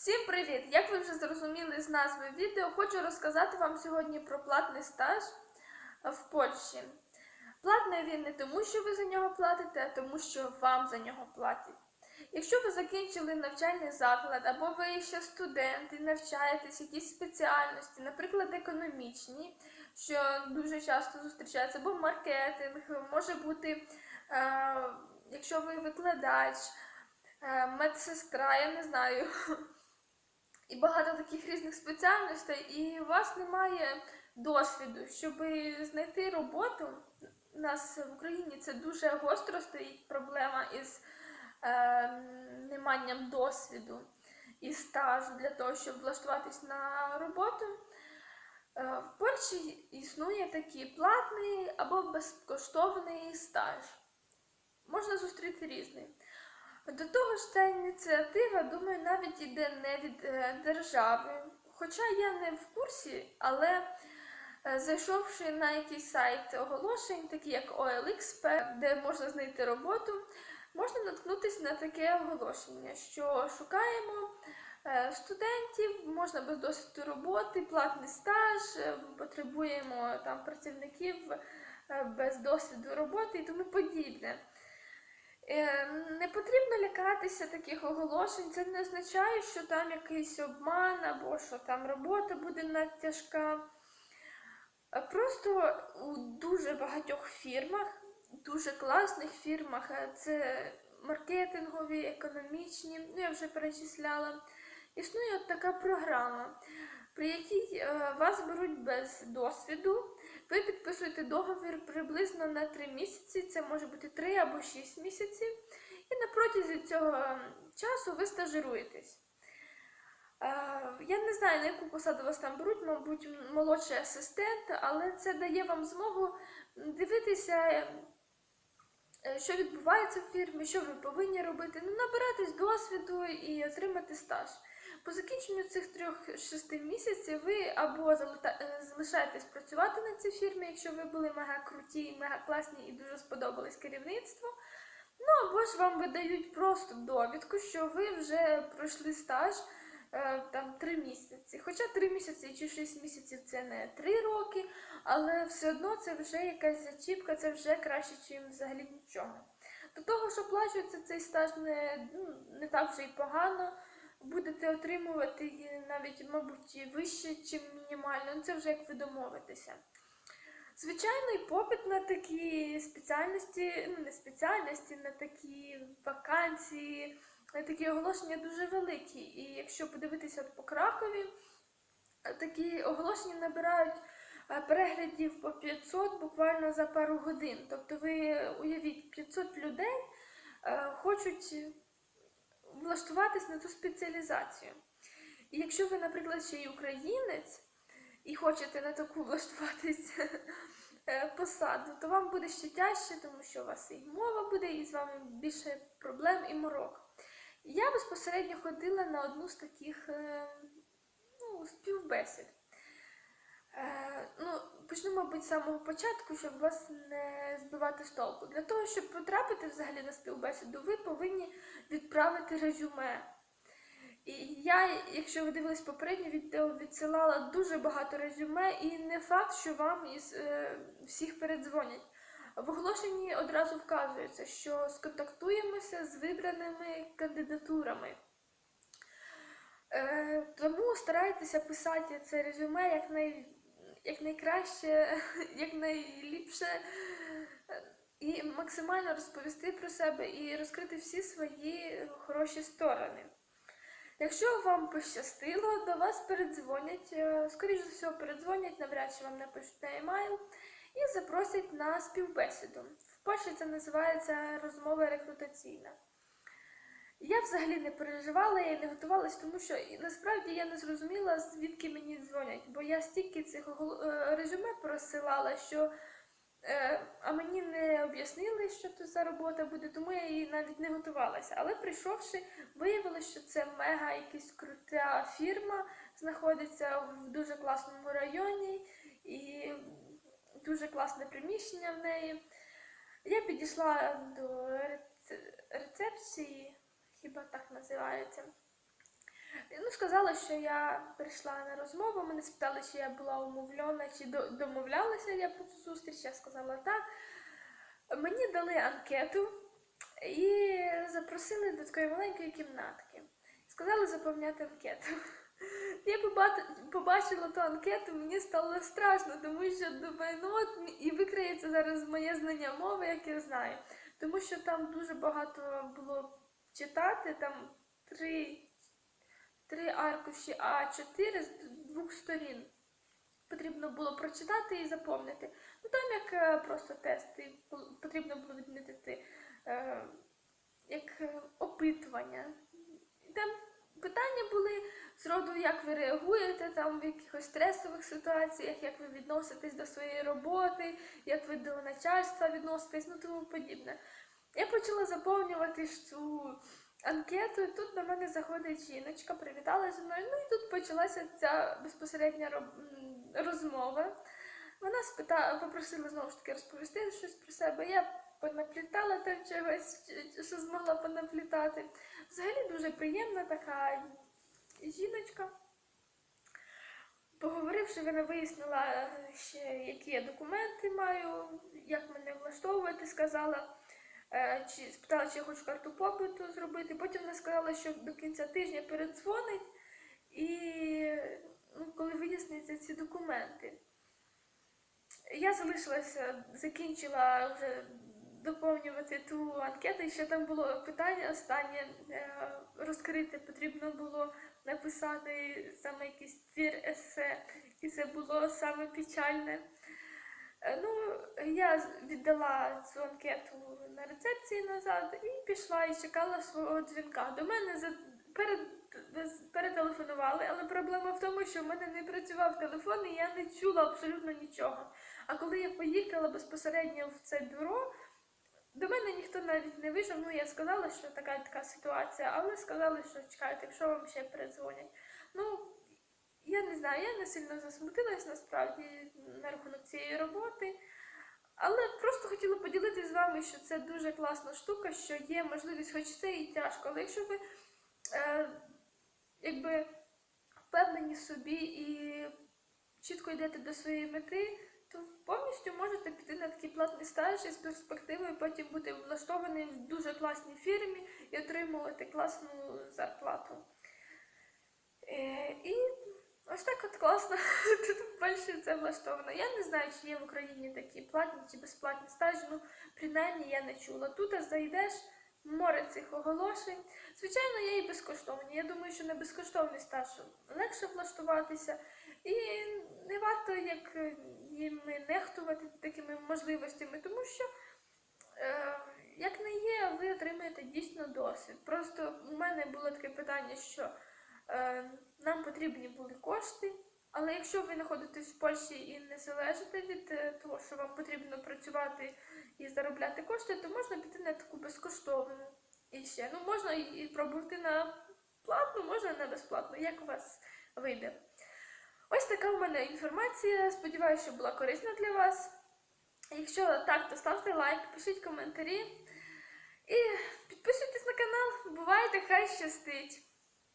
Всім привіт! Як ви вже зрозуміли з назви відео, хочу розказати вам сьогодні про платний стаж в Польщі. Платний він не тому, що ви за нього платите, а тому, що вам за нього платять. Якщо ви закінчили навчальний заклад, або ви ще студент і навчаєтесь якісь спеціальності, наприклад, економічні, що дуже часто зустрічається, або маркетинг, може бути, е, якщо ви викладач, е, медсестра, я не знаю, і багато таких різних спеціальностей, і у вас немає досвіду, щоб знайти роботу. У нас в Україні це дуже гостро стоїть проблема із е, неманням досвіду і стажу для того, щоб влаштуватись на роботу. Е, в Польщі існує такий платний або безкоштовний стаж. Можна зустріти різний. До того ж, ця ініціатива, думаю, навіть іде не від е, держави. Хоча я не в курсі, але е, зайшовши на якийсь сайт оголошень, такі як OLX, де можна знайти роботу, можна наткнутися на таке оголошення, що шукаємо е, студентів, можна без досвіду роботи, платний стаж, потребуємо там працівників без досвіду роботи і тому подібне. Е, Не потрібно лякатися таких оголошень. Це не означає, що там якийсь обман або що там робота буде надтяжка. Просто у дуже багатьох фірмах, дуже класних фірмах, е, це маркетингові, економічні, ну я вже перечисляла. Існує от така програма, при якій е, вас беруть без досвіду. Ви підписуєте договір приблизно на 3 місяці, це може бути 3 або 6 місяців, і на протязі цього ем, часу ви стажируєтесь. Е, Я не знаю, на яку посаду вас там беруть, мабуть, молодший асистент, але це дає вам змогу дивитися, е, що відбувається в фірмі, що ви повинні робити, ну, набиратись досвіду і отримати стаж. По закінченню цих трьох-шести місяців ви або е, залишаєтесь працювати на цій фірмі, якщо ви були мега круті, мега класні і дуже сподобались керівництву. Ну або ж вам видають просто довідку, що ви вже пройшли стаж е, там три місяці. Хоча три місяці чи шість місяців це не три роки, але все одно це вже якась зачіпка, це вже краще, ніж взагалі нічого. До того, що оплачується цей стаж не, ну, не так вже й погано будете отримувати і навіть, мабуть, вище, ніж мінімально. Ну, це вже як ви домовитеся. Звичайно, і попит на такі спеціальності, ну не спеціальності, на такі вакансії, на такі оголошення дуже великі. І якщо подивитися от по Кракові, е, такі оголошення набирають е, переглядів по 500 буквально за пару годин. Тобто ви уявіть, 500 людей е, хочуть влаштуватись на ту спеціалізацію. І якщо ви, наприклад, ще й українець і хочете на таку влаштуватись е, посаду, то вам буде ще тяжче, тому що у вас і мова буде, і з вами більше проблем і морок. Я безпосередньо ходила на одну з таких е, ну, співбесід. Е, ну, почну, мабуть, з самого початку, щоб вас не збивати з толку. Для того, щоб потрапити взагалі на співбесіду, ви повинні відправити резюме. І я, якщо ви дивились попереднє відео, відсилала дуже багато резюме, і не факт, що вам із е, всіх передзвонять. В оголошенні одразу вказується, що сконтактуємося з вибраними кандидатурами. Е, тому старайтеся писати це резюме як, най, як найкраще, як найліпше і максимально розповісти про себе і розкрити всі свої хороші сторони. Якщо вам пощастило, до вас передзвонять, е, скоріш за всього, передзвонять, навряд чи вам напишуть на емайл і запросять на співбесіду. В Польщі це називається розмова рекрутаційна. Я взагалі не переживала, я не готувалась, тому що насправді я не зрозуміла, звідки мені дзвонять, бо я стільки цих е, резюме просилала, що е, а мені не об'яснили, що це за робота буде, тому я її навіть не готувалася. Але прийшовши, виявилося, що це мега якась крута фірма, знаходиться в дуже класному районі і дуже класне приміщення в неї. Я підійшла до рецепції, хіба так називається. Ну, сказала, що я прийшла на розмову. Мене спитали, чи я була умовлена, чи домовлялася я про цю зустріч. Я сказала так. Мені дали анкету і запросили до такої маленької кімнатки. Сказали заповняти анкету. Я побачила ту анкету, мені стало страшно, тому що думаю, от і викриється зараз моє знання мови, як я знаю. Тому що там дуже багато було читати, там три, три аркуші А4 з двох сторін. Потрібно було прочитати і заповнити. Ну там як е, просто тест, і пол- потрібно було відмітити е, як е, опитування. Там питання були з роду, як ви реагуєте там в якихось стресових ситуаціях, як ви відноситесь до своєї роботи, як ви до начальства відноситесь, ну тому подібне. Я почала заповнювати цю анкету, і тут до мене заходить жіночка, привітала зі мною. Ну і тут почалася ця безпосередня розмова. Вона спитала, попросила знову ж таки розповісти щось про себе. Я понаплітала там чогось, що змогла понаплітати. Взагалі дуже приємна така жіночка. Поговоривши, вона вияснила е, ще, які я документи маю, як мене влаштовувати, сказала, чи спитала, чи я хочу карту побуту зробити. Потім вона сказала, що до кінця тижня передзвонить і ну, коли виясняться ці документи. Я залишилася, закінчила вже доповнювати ту анкету, і ще там було питання останнє е, розкрити. Потрібно було написати саме якийсь твір есе, і це було саме печальне. Е, Ну, я віддала цю анкету на рецепції назад і пішла і чекала свого дзвінка. До мене перед перетелефонували, але проблема в тому, що в мене не працював телефон, і я не чула абсолютно нічого. А коли я поїхала безпосередньо в це бюро, до мене ніхто навіть не вийшов. Ну, я сказала, що така така ситуація, але сказали, що чекайте, якщо вам ще передзвонять. Ну, я не знаю, я не сильно засмутилась насправді на рахунок цієї роботи. Але просто хотіла поділитися з вами, що це дуже класна штука, що є можливість, хоч це і тяжко, але якщо ви е, якби впевнені в собі і чітко йдете до своєї мети, то повністю можете піти на такий платний стаж із перспективою потім бути влаштований в дуже класній фірмі і отримувати класну зарплату. Е, і ось так от класно тут в Польщі це влаштовано. Я не знаю, чи є в Україні такі платні чи безплатні стажі, ну принаймні я не чула. Тут зайдеш, море цих оголошень. Звичайно, є і безкоштовні. Я думаю, що на безкоштовний стаж легше влаштуватися. І не варто як їми нехтувати такими можливостями, тому що, е, як не є, ви отримаєте дійсно досвід. Просто у мене було таке питання, що нам потрібні були кошти, але якщо ви знаходитесь в Польщі і не залежите від е, того, що вам потрібно працювати і заробляти кошти, то можна піти на таку безкоштовну. І ще ну можна і пробувати на платну, можна на безплатну, як у вас вийде. Ось така в мене інформація. Сподіваюся, що була корисна для вас. Якщо так, то ставте лайк, пишіть коментарі і підписуйтесь на канал. Бувайте, хай щастить!